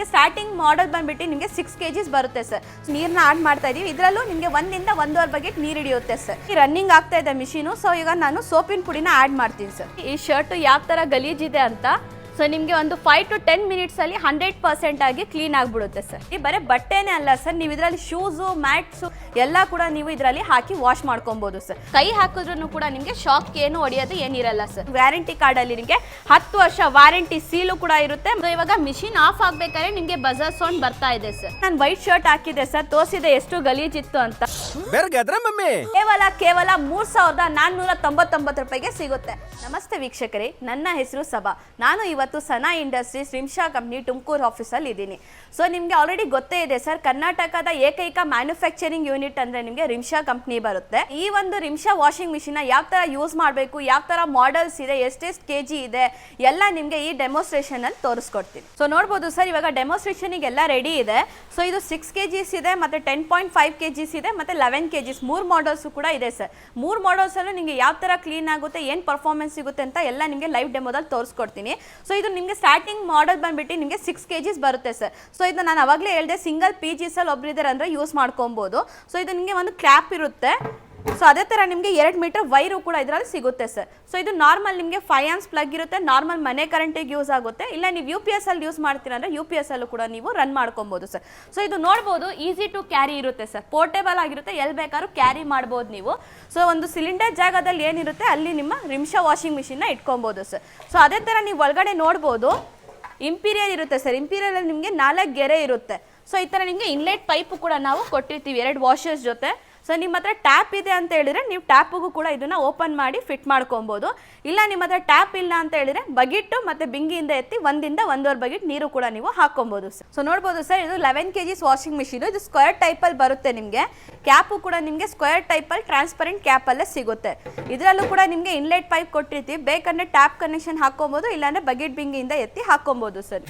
ನಿಮಗೆ ಸ್ಟಾರ್ಟಿಂಗ್ ಮಾಡಲ್ ಬಂದ್ಬಿಟ್ಟು ನಿಮಗೆ ಸಿಕ್ಸ್ ಕೆ ಜಿಸ್ ಬರುತ್ತೆ ಸರ್ ನೀರನ್ನ ಆಡ್ ಮಾಡ್ತಾ ಇದೀವಿ. ಇದರಲ್ಲೂ ನಿಮಗೆ ಒಂದಿಂದ ಒಂದೂವರೆ ಬಗೆಟ್ ನೀರು ಹಿಡಿಯುತ್ತೆ ಸರ್ ಈ ರನ್ನಿಂಗ್ ಆಗ್ತಾ ಇದೆ ಮಿಷಿನು ಸೊ ಈಗ ನಾನು ಸೋಪಿನ ಪುಡಿನ ಆಡ್ ಮಾಡ್ತೀನಿ ಸರ್ ಈ ಶರ್ಟ್ ಯಾವ ಥರ ಗಲೀಜಿದೆ ಅಂತ ಸೊ ನಿಮಗೆ ಒಂದು ಫೈವ್ ಟು ಟೆನ್ ಮಿನಿಟ್ಸಲ್ಲಿ ಹಂಡ್ರೆಡ್ ಪರ್ಸೆಂಟ್ ಆಗಿ ಕ್ಲೀನ್ ಆಗಿಬಿಡುತ್ತೆ ಸರ್ ಈ ಬರೀ ಬಟ್ಟೆನೇ ಅಲ್ಲ ಸರ್ ನೀವು ಇದರಲ್ಲಿ ಶೂಸು ಮ್ಯಾಟ್ಸು ಎಲ್ಲ ಕೂಡ ನೀವು ಇದರಲ್ಲಿ ಹಾಕಿ ವಾಶ್ ಮಾಡ್ಕೊಬೋದು ಸರ್ ಕೈ ಹಾಕಿದ್ರು ಕೂಡ ನಿಮಗೆ ಶಾಕ್ ಏನು ಹೊಡೆಯೋದು ಏನಿರಲ್ಲ ಸರ್ ವ್ಯಾರಂಟಿ ಕಾರ್ಡಲ್ಲಿ ನಿಮಗೆ ಹತ್ತು ವರ್ಷ ವಾರಂಟಿ ಸೀಲು ಕೂಡ ಇರುತ್ತೆ. ಇವಾಗ ಮಿಷಿನ್ ಆಫ್ ಆಗಬೇಕಾದ್ರೆ ನಿಮಗೆ ಬಜಾರ್ ಸೌಂಡ್ ಬರ್ತಾ ಇದೆ ಸರ್ ನಾನು ವೈಟ್ ಶರ್ಟ್ ಹಾಕಿದೆ ಸರ್ ತೋರಿಸಿದೆ ಎಷ್ಟು ಗಲೀಜಿತ್ತು ಅಂತ. ಮಮ್ಮಿ? ಕೇವಲ ಕೇವಲ ಮೂರ್ ಸಾವಿರದ ನಾನ್ನೂರ ತೊಂಬತ್ತೊಂಬತ್ತು ರೂಪಾಯಿಗೆ ಸಿಗುತ್ತೆ. ನಮಸ್ತೆ ವೀಕ್ಷಕರೇ, ನನ್ನ ಹೆಸರು ಸಭಾ. ನಾನು ಇವತ್ತು ಸನಾ ಇಂಡಸ್ಟ್ರೀಸ್ ರಿಮ್ಶಾ ಕಂಪ್ನಿ ತುಮಕೂರು ಆಫೀಸಲ್ಲಿ ಇದ್ದೀನಿ. ಸೊ ನಿಮಗೆ ಆಲ್ರೆಡಿ ಗೊತ್ತೇ ಇದೆ ಸರ್, ಕರ್ನಾಟಕದ ಏಕೈಕ ಮ್ಯಾನುಫ್ಯಾಕ್ಚರಿಂಗ್ ಯೂನಿಟ್ ಅಂದ್ರೆ ನಿಮಗೆ ರಿಮ್ಶಾ ಕಂಪ್ನಿ ಬರುತ್ತೆ. ಈ ಒಂದು ರಿಮ್ಶಾ ವಾಷಿಂಗ್ ಮಿಷಿನ್ ಯಾವ ತರ ಯೂಸ್ ಮಾಡಬೇಕು, ಯಾವ ತರ ಮಾಡೆಲ್ಸ್ ಇದೆ, ಎಷ್ಟೆಷ್ಟು ಕೆ ಜಿ ಇದೆ, ಎಲ್ಲ ನಿಮಗೆ ಈ ಡೆಮೋಸ್ಟ್ರೇಷನ್ ಅಲ್ಲಿ ತೋರಿಸ್ಕೊಡ್ತೀನಿ. ಸೊ ನೋಡ್ಬೋದು ಸರ್, ಇವಾಗ ಡೆಮೋಸ್ಟ್ರೇಷನ್ಗೆಲ್ಲ ರೆಡಿ ಇದೆ. ಸೊ ಇದು ಸಿಕ್ಸ್ ಕೆ ಜಿಸ್ ಇದೆ, ಮತ್ತೆ ten point five K Gs ಇದೆ, ಮತ್ತೆ ಲೆವೆನ್ ಕೆ ಜಿಸ್ ಮೂರು ಮಾಡಲ್ಸು ಕೂಡ ಇದೆ ಸರ್ ಮೂರು ಮಾಡಲ್ಸಲ್ಲೂ ನಿಮಗೆ ಯಾವ ಥರ ಕ್ಲೀನ್ ಆಗುತ್ತೆ, ಏನು ಪರ್ಫಾರ್ಮೆನ್ಸ್ ಸಿಗುತ್ತೆ ಅಂತ ಎಲ್ಲ ನಿಮಗೆ ಲೈವ್ ಡೆಮೋದಲ್ಲಿ ತೋರಿಸ್ಕೊಡ್ತೀನಿ. ಸೊ ಇದು ನಿಮಗೆ ಸ್ಟಾರ್ಟಿಂಗ್ ಮಾಡಲ್ ಬಂದ್ಬಿಟ್ಟು ನಿಮಗೆ ಸಿಕ್ಸ್ ಕೆ ಜಿಸ್ ಬರುತ್ತೆ ಸರ್ ಸೊ ಇದು ನಾನು ಅವಾಗಲೇ ಹೇಳಿದೆ ಸಿಂಗಲ್ ಪಿ ಜಿಸಲ್ಲಿ ಒಬ್ಬರಿದ್ದಾರೆ ಅಂದರೆ ಯೂಸ್ ಮಾಡ್ಕೊಬೋದು. ಸೊ ಇದು ನಿಮಗೆ ಒಂದು ಕ್ಲ್ಯಾಪ್ ಇರುತ್ತೆ. ಸೊ ಅದೇ ಥರ ನಿಮಗೆ ಎರಡು ಮೀಟರ್ ವೈರು ಕೂಡ ಇದರಲ್ಲಿ ಸಿಗುತ್ತೆ ಸರ್ ಸೊ ಇದು ನಾರ್ಮಲ್ ನಿಮಗೆ ಫೈವ್ ಆನ್ಸ್ ಪ್ಲಗ್ ಇರುತ್ತೆ ನಾರ್ಮಲ್ ಮನೆ ಕರೆಂಟಿಗೆ ಯೂಸ್ ಆಗುತ್ತೆ, ಇಲ್ಲ ನೀವು ಯು ಪಿ ಎಸ್ ಅಲ್ಲಿ ಯೂಸ್ ಮಾಡ್ತೀರಾ ಅಂದರೆ ಯು ಪಿ ಎಸ್ ಅಲ್ಲೂ ಕೂಡ ನೀವು ರನ್ ಮಾಡ್ಕೊಬೋದು ಸರ್ ಸೊ ಇದು ನೋಡ್ಬೋದು ಈಸಿ ಟು ಕ್ಯಾರಿ ಇರುತ್ತೆ ಸರ್ ಪೋರ್ಟೇಬಲ್ ಆಗಿರುತ್ತೆ, ಎಲ್ಲಿ ಬೇಕಾದ್ರೂ ಕ್ಯಾರಿ ಮಾಡ್ಬೋದು ನೀವು. ಸೊ ಒಂದು ಸಿಲಿಂಡರ್ ಜಾಗದಲ್ಲಿ ಏನಿರುತ್ತೆ, ಅಲ್ಲಿ ನಿಮ್ಮ ರಿಮ್ಶಾ ವಾಷಿಂಗ್ ಮಿಷಿನ್ನ ಇಟ್ಕೊಬೋದು ಸರ್ ಸೊ ಅದೇ ಥರ ನೀವು ಒಳಗಡೆ ನೋಡ್ಬೋದು ಇಂಪೀರಿಯರ್ ಇರುತ್ತೆ ಸರ್ ಇಂಪೀರಿಯರ್ ನಿಮಗೆ ನಾಲ್ಕು ಗೆರೆ ಇರುತ್ತೆ. ಸೊ ಈ ಥರ ನಿಮಗೆ ಇನ್ಲೆಟ್ ಪೈಪು ಕೂಡ ನಾವು ಕೊಟ್ಟಿರ್ತೀವಿ, ಎರಡು ವಾಷರ್ಸ್ ಜೊತೆ. ಸೊ ನಿಮ್ಮ ಹತ್ರ ಟ್ಯಾಪ್ ಇದೆ ಅಂತ ಹೇಳಿದ್ರೆ ನೀವು ಟ್ಯಾಪಿಗೂ ಕೂಡ ಇದನ್ನ ಓಪನ್ ಮಾಡಿ ಫಿಟ್ ಮಾಡ್ಕೊಬೋದು. ಇಲ್ಲ ನಿಮ್ಮ ಹತ್ರ ಟ್ಯಾಪ್ ಇಲ್ಲ ಅಂತ ಹೇಳಿದ್ರೆ ಬಗಿಟ್ಟು ಮತ್ತೆ ಬಿಂಗಿಯಿಂದ ಎತ್ತಿ ಒಂದಿಂದ ಒಂದೂವರೆ ಬಗಿಟ್ ನೀರು ಕೂಡ ನೀವು ಹಾಕೊಬೋದು ಸರ್ ಸೊ ನೋಡ್ಬೋದು ಸರ್ ಇದು eleven K Gs washing machine ಇದು ಸ್ಕ್ವೇರ್ ಟೈಪಲ್ಲಿ ಬರುತ್ತೆ ನಿಮಗೆ. ಕ್ಯಾಪು ಕೂಡ ನಿಮಗೆ ಸ್ಕ್ವೇರ್ ಟೈಪಲ್ಲಿ ಟ್ರಾನ್ಸ್ಪರೆಂಟ್ ಕ್ಯಾಪಲ್ಲೇ ಸಿಗುತ್ತೆ. ಇದರಲ್ಲೂ ಕೂಡ ನಿಮಗೆ ಇನ್ಲೆಟ್ ಪೈಪ್ ಕೊಟ್ಟಿರ್ತೀವಿ. ಬೇಕಂದ್ರೆ ಟ್ಯಾಪ್ ಕನೆಕ್ಷನ್ ಹಾಕೊಬೋದು, ಇಲ್ಲಾಂದ್ರೆ ಬಗೆಟ್ ಬಿಂಗಿಯಿಂದ ಎತ್ತಿ ಹಾಕೊಬೋದು ಸರ್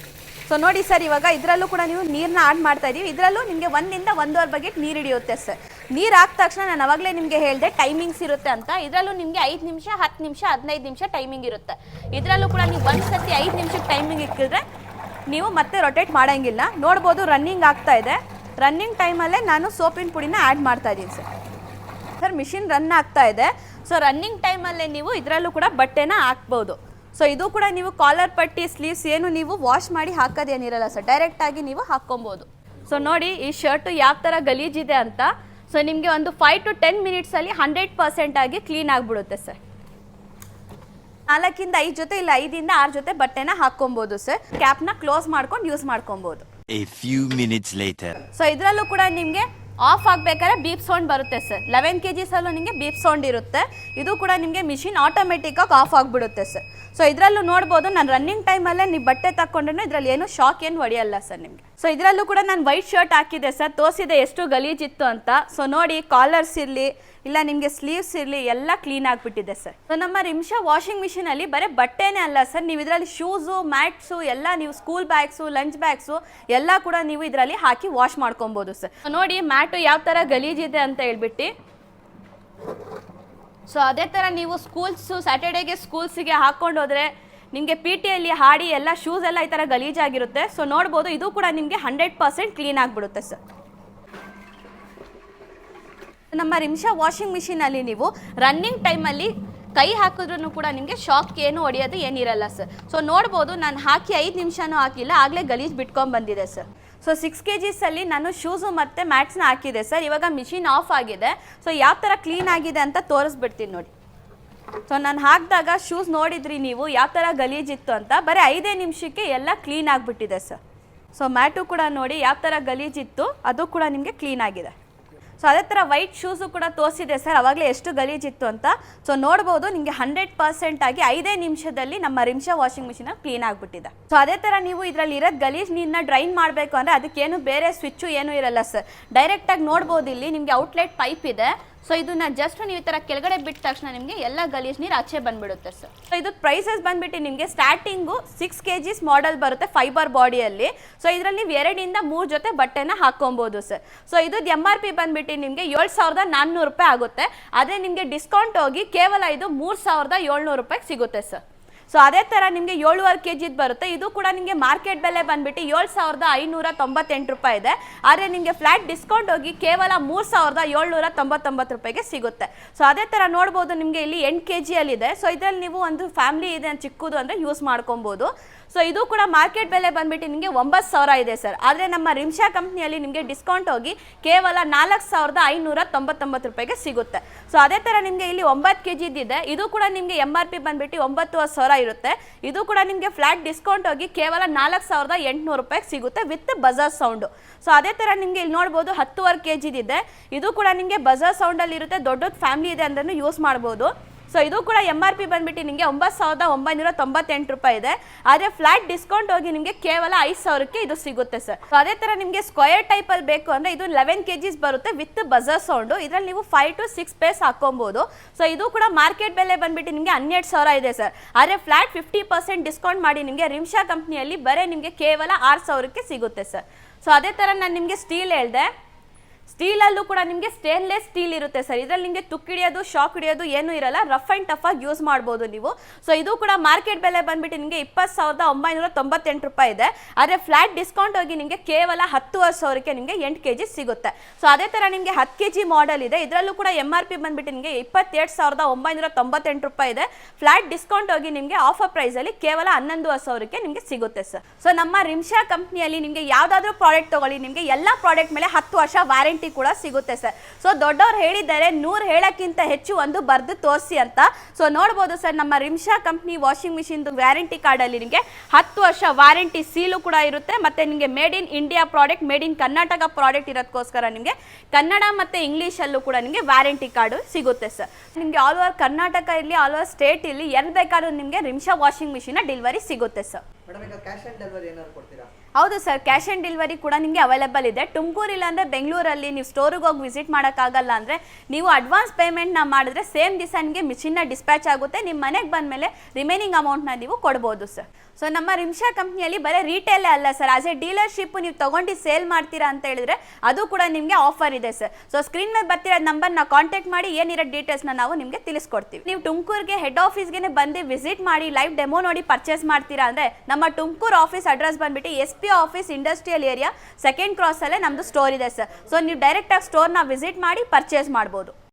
ಸೊ ನೋಡಿ ಸರ್ ಇವಾಗ ಇದರಲ್ಲೂ ಕೂಡ ನೀವು ನೀರನ್ನ ಆಡ್ ಮಾಡ್ತಾ ಇದೀವಿ ಇದರಲ್ಲೂ ನಿಮಗೆ ಒಂದಿಂದ ಒಂದೂವರೆ ಬಗೆಟ್ ನೀರು ಹಿಡಿಯುತ್ತೆ ಸರ್ ನೀರು ಹಾಕಿದ ತಕ್ಷಣ ನಾನು ಅವಾಗಲೇ ನಿಮಗೆ ಹೇಳಿದೆ ಟೈಮಿಂಗ್ಸ್ ಇರುತ್ತೆ ಅಂತ. ಇದರಲ್ಲೂ ನಿಮಗೆ ಐದು ನಿಮಿಷ, ಹತ್ತು ನಿಮಿಷ, ಹದಿನೈದು ನಿಮಿಷ ಟೈಮಿಂಗ್ ಇರುತ್ತೆ. ಇದರಲ್ಲೂ ಕೂಡ ನೀವು ಒಂದು ಸತಿ ಐದು ನಿಮಿಷಕ್ಕೆ ಟೈಮಿಂಗ್ ಇಕ್ಕಿದ್ರೆ ನೀವು ಮತ್ತೆ ರೊಟೇಟ್ ಮಾಡೋಂಗಿಲ್ಲ. ನೋಡ್ಬೋದು ರನ್ನಿಂಗ್ ಆಗ್ತಾ ಇದೆ. ರನ್ನಿಂಗ್ ಟೈಮಲ್ಲೇ ನಾನು ಸೋಪಿನ ಪುಡಿನ ಆ್ಯಡ್ ಮಾಡ್ತಾ ಇದ್ದೀನಿ ಸರ್ ಸರ್ ಮಿಷಿನ್ ರನ್ ಆಗ್ತಾ ಇದೆ. ಸೊ ರನ್ನಿಂಗ್ ಟೈಮಲ್ಲೇ ನೀವು ಇದರಲ್ಲೂ ಕೂಡ ಬಟ್ಟೆನ ಹಾಕ್ಬೋದು. ಸೊ ಇದು ಕೂಡ ನೀವು ಕಾಲರ್ ಪಟ್ಟಿ ಸ್ಲೀವ್ಸ್ ಏನು ನೀವು ವಾಶ್ ಮಾಡಿ ಹಾಕೋದೇನಿರಲ್ಲ ಸರ್ ಡೈರೆಕ್ಟಾಗಿ ನೀವು ಹಾಕ್ಕೊಬೋದು. ಸೊ ನೋಡಿ ಈ ಶರ್ಟ್ ಯಾವ ಥರ ಗಲೀಜಿದೆ ಅಂತ. ಸೊ ನಿಮಗೆ ಒಂದು ಫೈವ್ ಟು ಟೆನ್ ಮಿನಿಟ್ಸಲ್ಲಿ ಹಂಡ್ರೆಡ್ ಪರ್ಸೆಂಟ್ ಆಗಿ ಕ್ಲೀನ್ ಆಗಿಬಿಡುತ್ತೆ ಸರ್ ನಾಲ್ಕಿಂದ ಐದು ಜೊತೆ ಇಲ್ಲ ಐದಿಂದ ಆರು ಜೊತೆ ಬಟ್ಟೆನ ಹಾಕ್ಕೊಬೋದು ಸರ್ ಕ್ಯಾಪ್ನ ಕ್ಲೋಸ್ ಮಾಡ್ಕೊಂಡು ಯೂಸ್ ಮಾಡ್ಕೊಬೋದು. ಸೊ ಇದರಲ್ಲೂ ಕೂಡ ನಿಮಗೆ ಆಫ್ ಆಗಬೇಕಾದ್ರೆ ಬೀಪ್ ಸೌಂಡ್ ಬರುತ್ತೆ ಸರ್ ಲೆವೆನ್ ಕೆ ಜಿಸಲ್ಲೂ ನಿಮಗೆ ಬೀಪ್ ಸೌಂಡ್ ಇರುತ್ತೆ. ಇದು ಕೂಡ ನಿಮಗೆ ಮಿಷಿನ್ ಆಟೋಮೆಟಿಕ್ಕಾಗಿ ಆಫ್ ಆಗಿಬಿಡುತ್ತೆ ಸರ್ ಸೊ ಇದರಲ್ಲೂ ನೋಡ್ಬೋದು, ನಾನು ರನ್ನಿಂಗ್ ಟೈಮಲ್ಲೇ ನೀವು ಬಟ್ಟೆ ತಗೊಂಡ್ರೂ ಇದರಲ್ಲಿ ಏನು ಶಾಕ್ ಏನು ಹೊಡೆಯಲ್ಲ ಸರ್ ನಿಮಗೆ. ಸೊ ಇದರಲ್ಲೂ ಕೂಡ ನಾನು ವೈಟ್ ಶರ್ಟ್ ಹಾಕಿದೆ ಸರ್ ತೋರಿಸಿದೆ ಎಷ್ಟು ಗಲೀಜಿತ್ತು ಅಂತ. ಸೊ ನೋಡಿ ಕಾಲರ್ಸ್ ಇರಲಿ ಇಲ್ಲ, ನಿಮಗೆ ಸ್ಲೀವ್ಸ್ ಇರಲಿ, ಎಲ್ಲ ಕ್ಲೀನ್ ಆಗಿಬಿಟ್ಟಿದೆ ಸರ್ ಸೊ ನಮ್ಮ ರಿಮ್ಷಾ ವಾಷಿಂಗ್ ಮಿಷಿನಲ್ಲಿ ಬರೀ ಬಟ್ಟೆನೇ ಅಲ್ಲ ಸರ್ ನೀವು ಇದರಲ್ಲಿ ಶೂಸು ಮ್ಯಾಟ್ಸು ಎಲ್ಲ ನೀವು ಸ್ಕೂಲ್ ಬ್ಯಾಗ್ಸು ಲಂಚ್ ಬ್ಯಾಗ್ಸು ಎಲ್ಲ ಕೂಡ ನೀವು ಇದರಲ್ಲಿ ಹಾಕಿ ವಾಶ್ ಮಾಡ್ಕೊಬೋದು ಸರ್ ನೋಡಿ ಮ್ಯಾಟು ಯಾವ ಥರ ಗಲೀಜಿದೆ ಅಂತ ಹೇಳ್ಬಿಟ್ಟು. ಸೊ ಅದೇ ಥರ ನೀವು ಸ್ಕೂಲ್ಸು ಸ್ಯಾಟರ್ಡೇಗೆ ಸ್ಕೂಲ್ಸಿಗೆ ಹಾಕ್ಕೊಂಡು ಹೋದರೆ ನಿಮಗೆ ಪಿ ಟಿಯಲ್ಲಿ ಹಾಡಿ, ಎಲ್ಲ ಶೂಸ್ ಎಲ್ಲ ಈ ಥರ ಗಲೀಜಾಗಿರುತ್ತೆ. ಸೊ ನೋಡ್ಬೋದು, ಇದು ಕೂಡ ನಿಮಗೆ ಹಂಡ್ರೆಡ್ ಪರ್ಸೆಂಟ್ ಕ್ಲೀನ್ ಆಗಿಬಿಡುತ್ತೆ ಸರ್ ನಮ್ಮ ರಿಮ್ಶಾ ವಾಷಿಂಗ್ ಮಿಷಿನಲ್ಲಿ ನೀವು ರನ್ನಿಂಗ್ ಟೈಮಲ್ಲಿ ಕೈ ಹಾಕಿದ್ರೂ ಕೂಡ ನಿಮಗೆ ಶಾಕ್ ಏನು ಹೊಡೆಯೋದು ಏನಿರಲ್ಲ ಸರ್ ಸೊ ನೋಡ್ಬೋದು, ನಾನು ಹಾಕಿ ಐದು ನಿಮಿಷನೂ ಹಾಕಿಲ್ಲ, ಆಗಲೇ ಗಲೀಜು ಬಿಟ್ಕೊಂಡು ಬಂದಿದೆ ಸರ್ ಸೊ ಸಿಕ್ಸ್ ಕೆ ಜಿಸಲ್ಲಿ ನಾನು ಶೂಸು ಮತ್ತು ಮ್ಯಾಟ್ಸ್ನ ಹಾಕಿದೆ ಸರ್ ಇವಾಗ ಮಿಷಿನ್ ಆಫ್ ಆಗಿದೆ. ಸೊ ಯಾವ ಥರ ಕ್ಲೀನ್ ಆಗಿದೆ ಅಂತ ತೋರಿಸ್ಬಿಡ್ತೀನಿ ನೋಡಿ. ಸೊ ನಾನು ಹಾಕಿದಾಗ ಶೂಸ್ ನೋಡಿದ್ರಿ ನೀವು, ಯಾವ ಥರ ಗಲೀಜಿತ್ತು ಅಂತ. ಬರೀ ಐದೇ ನಿಮಿಷಕ್ಕೆ ಎಲ್ಲ ಕ್ಲೀನ್ ಆಗಿಬಿಟ್ಟಿದೆ ಸರ್ ಸೊ ಮ್ಯಾಟು ಕೂಡ ನೋಡಿ, ಯಾವ ಥರ ಗಲೀಜಿತ್ತು ಅದು ಕೂಡ ನಿಮಗೆ ಕ್ಲೀನ್ ಆಗಿದೆ. ಸೊ ಅದೇ ಥರ ವೈಟ್ ಶೂಸು ಕೂಡ ತೋರಿಸಿದೆ ಸರ್ ಅವಾಗಲೇ ಎಷ್ಟು ಗಲೀಜಿತ್ತು ಅಂತ. ಸೊ ನೋಡ್ಬೋದು ನಿಮಗೆ ಹಂಡ್ರೆಡ್ ಪರ್ಸೆಂಟ್ ಆಗಿ ಐದೇ ನಿಮಿಷದಲ್ಲಿ ನಮ್ಮ ರಿಮ್ಷಾ ವಾಷಿಂಗ್ ಮಿಷಿನ್ ಕ್ಲೀನ್ ಆಗಿಬಿಟ್ಟಿದೆ. ಸೊ ಅದೇ ಥರ ನೀವು ಇದರಲ್ಲಿ ಇರೋದು ಗಲೀಜ್ ನೀರನ್ನ ಡ್ರೈನ್ ಮಾಡಬೇಕು ಅಂದರೆ ಅದಕ್ಕೇನು ಬೇರೆ ಸ್ವಿಚ್ಚು ಏನೂ ಇರಲ್ಲ ಸರ್ ಡೈರೆಕ್ಟಾಗಿ ನೋಡ್ಬೋದು ಇಲ್ಲಿ ನಿಮಗೆ ಔಟ್ಲೆಟ್ ಪೈಪ್ ಇದೆ. ಸೊ ಇದನ್ನ ಜಸ್ಟ್ ನೀವು ಈ ಥರ ಕೆಳಗಡೆ ಬಿಟ್ಟ ತಕ್ಷಣ ನಿಮಗೆ ಎಲ್ಲ ಗಲೀಜ್ ನೀರು ಆಚೆ ಬಂದ್ಬಿಡುತ್ತೆ ಸರ್ ಸೊ ಇದು ಪ್ರೈಸಸ್ ಬಂದ್ಬಿಟ್ಟು ನಿಮಗೆ starting six K Gs model ಬರುತ್ತೆ ಫೈಬರ್ ಬಾಡಿಯಲ್ಲಿ ಸೊ ಇದರಲ್ಲಿ ನೀವು ಎರಡಿಂದ ಮೂರು ಜೊತೆ ಬಟ್ಟೆನ ಹಾಕೊಬೋದು ಸರ್ ಸೊ ಇದು ಎಂ ಆರ್ ಪಿ ಬಂದ್ಬಿಟ್ಟು ನಿಮಗೆ ಏಳು ಸಾವಿರದ ನಾನ್ನೂರು ರೂಪಾಯಿ ಆಗುತ್ತೆ. ಅದೇ ನಿಮಗೆ ಡಿಸ್ಕೌಂಟ್ ಹೋಗಿ ಕೇವಲ ಇದು ಮೂರು ಸಾವಿರದ ಏಳ್ನೂರು ರೂಪಾಯಿಗೆ ಸಿಗುತ್ತೆ ಸರ್ ಸೊ ಅದೇ ಥರ ನಿಮಗೆ ಏಳುವರೆ ಕೆ ಜಿದು ಬರುತ್ತೆ. ಇದು ಕೂಡ ನಿಮಗೆ ಮಾರ್ಕೆಟ್ ಬೆಲೆ ಬಂದ್ಬಿಟ್ಟು ಏಳು ಸಾವಿರದ ಐನೂರ ತೊಂಬತ್ತೆಂಟು ರೂಪಾಯಿ ಇದೆ. ಆದರೆ ನಿಮಗೆ ಫ್ಲಾಟ್ ಡಿಸ್ಕೌಂಟ್ ಹೋಗಿ ಕೇವಲ ಮೂರು ಸಾವಿರದ ಏಳ್ನೂರ ತೊಂಬತ್ತೊಂಬತ್ತು ರೂಪಾಯಿಗೆ ಸಿಗುತ್ತೆ. ಸೊ ಅದೇ ಥರ ನೋಡ್ಬೋದು ನಿಮಗೆ ಇಲ್ಲಿ ಎಂಟು ಕೆ ಜಿಯಲ್ಲಿದೆ ಸೊ ಇದರಲ್ಲಿ ನೀವು ಒಂದು ಫ್ಯಾಮಿಲಿ ಇದೆ, ಚಿಕ್ಕದು ಅಂದರೆ ಯೂಸ್ ಮಾಡ್ಕೊಬೋದು. ಸೊ ಇದು ಕೂಡ ಮಾರ್ಕೆಟ್ ಬೆಲೆ ಬಂದ್ಬಿಟ್ಟು ನಿಮಗೆ ಒಂಬತ್ತು ಸಾವಿರ ಇದೆ ಸರ್ ಆದರೆ ನಮ್ಮ ರಿಮ್ಶಾ ಕಂಪ್ನಿಯಲ್ಲಿ ನಿಮಗೆ ಡಿಸ್ಕೌಂಟ್ ಹೋಗಿ ಕೇವಲ ನಾಲ್ಕು ಸಾವಿರದ ಐನೂರ ತೊಂಬತ್ತೊಂಬತ್ತು ರೂಪಾಯಿಗೆ ಸಿಗುತ್ತೆ. ಸೊ ಅದೇ ಥರ ನಿಮಗೆ ಇಲ್ಲಿ ಒಂಬತ್ತು ಕೆ ಜಿದಿದೆ ಇದು ಕೂಡ ನಿಮಗೆ ಎಂ ಆರ್ ಪಿ ಬಂದ್ಬಿಟ್ಟು ಒಂಬತ್ತು ಸಾವಿರ ಇರುತ್ತೆ. ಇದು ಕೂಡ ನಿಮಗೆ ಫ್ಲಾಟ್ ಡಿಸ್ಕೌಂಟ್ ಹೋಗಿ ಕೇವಲ ನಾಲ್ಕು ಸಾವಿರದ ಎಂಟುನೂರು ರೂಪಾಯಿಗೆ ಸಿಗುತ್ತೆ ವಿತ್ ಬಜಾರ್ ಸೌಂಡು ಸೊ ಅದೇ ಥರ ನಿಮಗೆ ಇಲ್ಲಿ ನೋಡ್ಬೋದು ಹತ್ತುವರೆ ಕೆ ಜಿದಿದೆ ಇದು ಕೂಡ ನಿಮಗೆ ಬಜಾರ್ ಸೌಂಡಲ್ಲಿ ಇರುತ್ತೆ. ದೊಡ್ಡದು ಫ್ಯಾಮಿಲಿ ಇದೆ ಅಂದ್ರೂ ಯೂಸ್ ಮಾಡ್ಬೋದು. ಸೊ ಇದು ಕೂಡ ಎಂ ಆರ್ ಪಿ ಬಂದ್ಬಿಟ್ಟು ನಿಮಗೆ ಒಂಬತ್ತು ಸಾವಿರದ ಒಂಬೈನೂರ ತೊಂಬತ್ತೆಂಟು ರೂಪಾಯಿ ಇದೆ. ಆದರೆ ಫ್ಲಾಟ್ ಡಿಸ್ಕೌಂಟ್ ಹೋಗಿ ನಿಮಗೆ ಕೇವಲ ಐದು ಸಾವಿರಕ್ಕೆ ಇದು ಸಿಗುತ್ತೆ ಸರ್ ಸೊ ಅದೇ ಥರ ನಿಮಗೆ ಸ್ಕ್ವಯರ್ ಟೈಪಲ್ಲಿ ಬೇಕು ಅಂದರೆ ಇದು ಲೆವೆನ್ ಕೆ ಜಿಸ್ ಬರುತ್ತೆ ವಿತ್ ಬಜರ್ ಸೌಂಡು ಇದರಲ್ಲಿ ನೀವು ಫೈವ್ ಟು ಸಿಕ್ಸ್ ಪೇಸ್ ಹಾಕೊಬೋದು ಸೊ ಇದು ಕೂಡ ಮಾರ್ಕೆಟ್ ಬೆಲೆ ಬಂದ್ಬಿಟ್ಟು ನಿಮಗೆ ಹನ್ನೆರಡು ಸಾವಿರ ಇದೆ ಸರ್ ಆದರೆ ಫ್ಲಾಟ್ ಫಿಫ್ಟಿ ಪರ್ಸೆಂಟ್ ಡಿಸ್ಕೌಂಟ್ ಮಾಡಿ ನಿಮಗೆ ರಿಮ್ಶಾ ಕಂಪ್ನಿಯಲ್ಲಿ ಬರೀ ನಿಮಗೆ ಕೇವಲ ಆರು ಸಾವಿರಕ್ಕೆ ಸಿಗುತ್ತೆ ಸರ್ ಸೊ ಅದೇ ಥರ ನಾನು ನಿಮಗೆ ಸ್ಟೀಲ್ ಹೇಳಿದೆ. ಸ್ಟೀಲಲ್ಲೂ ಕೂಡ ನಿಮಗೆ ಸ್ಟೇನ್ಲೆಸ್ ಸ್ಟೀಲ್ ಇರುತ್ತೆ ಸರ್ ಇದರಲ್ಲಿ ನಿಮಗೆ ತುಕ್ಕಿಡಿಯೋದು ಶಾಕ್ ಹಿಡಿಯೋದು ಏನೂ ಇರಲ್ಲ. ರಫ್ ಆ್ಯಂಡ್ ಟಫ್ ಆಗಿ ಯೂಸ್ ಮಾಡ್ಬೋದು ನೀವು. ಸೊ ಇದು ಕೂಡ ಮಾರ್ಕೆಟ್ ಬೆಲೆ ಬಂದ್ಬಿಟ್ಟು ನಿಮಗೆ ಇಪ್ಪತ್ತು ಸಾವಿರದ ಒಂಬೈನೂರ ತೊಂಬತ್ತೆಂಟು ರೂಪಾಯಿ ಇದೆ. ಆದರೆ ಫ್ಲಾಟ್ ಡಿಸ್ಕೌಂಟ್ ಹೋಗಿ ನಿಮಗೆ ಕೇವಲ ಹತ್ತುವರೆ ಸಾವಿರಕ್ಕೆ ನಿಮಗೆ ಎಂಟು ಕೆ ಜಿ ಸಿಗುತ್ತೆ. ಸೊ ಅದೇ ಥರ ನಿಮಗೆ ಹತ್ತು ಕೆ ಜಿ ಮಾಡೆಲ್ ಇದೆ. ಇದರಲ್ಲೂ ಕೂಡ ಎಂ ಆರ್ ಪಿ ಬಂದ್ಬಿಟ್ಟು ನಿಮಗೆ ಇಪ್ಪತ್ತೆರಡು ಸಾವಿರದ ಒಂಬೈನೂರ ತೊಂಬತ್ತೆಂಟು ರೂಪಾಯಿ ಇದೆ. ಫ್ಲಾಟ್ ಡಿಸ್ಕೌಂಟ್ ಹೋಗಿ ನಿಮಗೆ ಆಫರ್ ಪ್ರೈಸಲ್ಲಿ ಕೇವಲ ಹನ್ನೊಂದುವರೆ ಸಾವಿರಕ್ಕೆ ನಿಮಗೆ ಸಿಗುತ್ತೆ ಸರ್ ಸೊ ನಮ್ಮ ರಿಮ್ಶಾ ಕಂಪ್ನಿಯಲ್ಲಿ ನಿಮಗೆ ಯಾವುದಾದ್ರೂ ಪ್ರಾಡಕ್ಟ್ ತಗೊಳ್ಳಿ. ನಿಮಗೆ ಎಲ್ಲ ಪ್ರಾಡಕ್ಟ್ ಮೇಲೆ ಹತ್ತು ವರ್ಷ ವ್ಯಾರಂಟಿ ಕೂಡ ಸಿಗುತ್ತೆ ಸರ್. ಸೊ ದೊಡ್ಡವ್ರು ಹೇಳಿದ್ದಾರೆ, ನೂರು ಹೇಳಕ್ಕಿಂತ ಹೆಚ್ಚು ಒಂದು ಬರೆದು ತೋರಿಸಿ ಅಂತ. ಸೊ ನೋಡ್ಬೋದು ಸರ್, ನಮ್ಮ ರಿಮ್ಶಾ ಕಂಪ್ನಿ ವಾಷಿಂಗ್ ಮಿಷಿನ್ದು ವ್ಯಾರಂಟಿ ಕಾರ್ಡಲ್ಲಿ ನಿಮಗೆ ಹತ್ತು ವರ್ಷ ವಾರಂಟಿ ಸೀಲು ಕೂಡ ಇರುತ್ತೆ. ಮತ್ತು ನಿಮಗೆ made in India product made in Karnataka product ಇರೋದಕ್ಕೋಸ್ಕರ ನಿಮಗೆ ಕನ್ನಡ ಮತ್ತು ಇಂಗ್ಲೀಷಲ್ಲೂ ಕೂಡ ನಿಮಗೆ ವ್ಯಾರಂಟಿ ಕಾರ್ಡು ಸಿಗುತ್ತೆ ಸರ್. ನಿಮಗೆ ಆಲ್ ಓವರ್ ಕರ್ನಾಟಕ ಇರಲಿ ಆಲ್ ಓವರ್ ಸ್ಟೇಟ್ ಇರಲಿ, ಎಲ್ಲಿ ಬೇಕಾದ್ರೂ ನಿಮಗೆ ರಿಮ್ಶಾ ವಾಷಿಂಗ್ ಮಿಷಿನ ಡೆಲಿವರಿ ಸಿಗುತ್ತೆ ಸರ್. ಹೌದು ಸರ್ ಕ್ಯಾಶ್ ಆನ್ ಡೆಲಿವರಿ ಕೂಡ ನಿಮಗೆ ಅವೈಲೇಬಲ್ ಇದೆ. ತುಮಕೂರು ಇಲ್ಲಾಂದರೆ ಬೆಂಗಳೂರಲ್ಲಿ ನೀವು ಸ್ಟೋರಿಗೆ ಹೋಗಿ ವಿಸಿಟ್ ಮಾಡೋಕ್ಕಾಗಲ್ಲ ಅಂದರೆ ನೀವು ಅಡ್ವಾನ್ಸ್ ಪೇಮೆಂಟ್ನ ಮಾಡಿದ್ರೆ ಸೇಮ್ ದಿವಸ ನಿಮಗೆ ಮಿಷಿನ್ನ ಡಿಸ್ಪ್ಯಾಚ್ ಆಗುತ್ತೆ. ನಿಮ್ಮ ಮನೆಗೆ ಬಂದ ಮೇಲೆ ರಿಮೈನಿಂಗ್ ಅಮೌಂಟ್ನ ನೀವು ಕೊಡ್ಬೋದು ಸರ್. ಸೊ ನಮ್ಮ ರಿಮ್ಷಾ ಕಂಪ್ನಿಯಲ್ಲಿ ಬರೀ ರೀಟೇಲೇ ಅಲ್ಲ ಸರ್. ಆಸ್ ಎ ಡೀಲರ್ಶಿಪ್ ನೀವು ತೊಗೊಂಡು ಸೇಲ್ ಮಾಡ್ತೀರಾ ಅಂತ ಹೇಳಿದ್ರೆ ಅದು ಕೂಡ ನಿಮಗೆ ಆಫರ್ ಇದೆ ಸರ್. ಸೊ ಸ್ಕ್ರೀನ್ ಮೇಲೆ ಬರ್ತಿರೋ ನಂಬರ್ನ ಕಾಂಟ್ಯಾಕ್ಟ್ ಮಾಡಿ ಏನಿರೋ ಡೀಟೇಲ್ಸ್ನ ನಾವು ನಿಮಗೆ ತಿಳಿಸ್ಕೊಡ್ತೀವಿ. ನೀವು ತುಮಕೂರಿಗೆ ಹೆಡ್ ಆಫೀಸ್ಗೆ ಬಂದು ವಿಸಿಟ್ ಮಾಡಿ ಲೈವ್ ಡೆಮೋ ನೋಡಿ ಪರ್ಚೇಸ್ ಮಾಡ್ತೀರಾ ಅಂದರೆ ನಮ್ಮ ತುಮಕೂರು ಆಫೀಸ್ ಅಡ್ರೆಸ್ ಬಂದ್ಬಿಟ್ಟು S P office industrial area second cross ಅಲ್ಲೇ ನಮ್ಮದು ಸ್ಟೋರ್ ಇದೆ ಸರ್ ಸೊ ನೀವು ಡೈರೆಕ್ಟಾಗಿ ಸ್ಟೋರ್ನ ವಿಸಿಟ್ ಮಾಡಿ ಪರ್ಚೇಸ್ ಮಾಡ್ಬೋದು.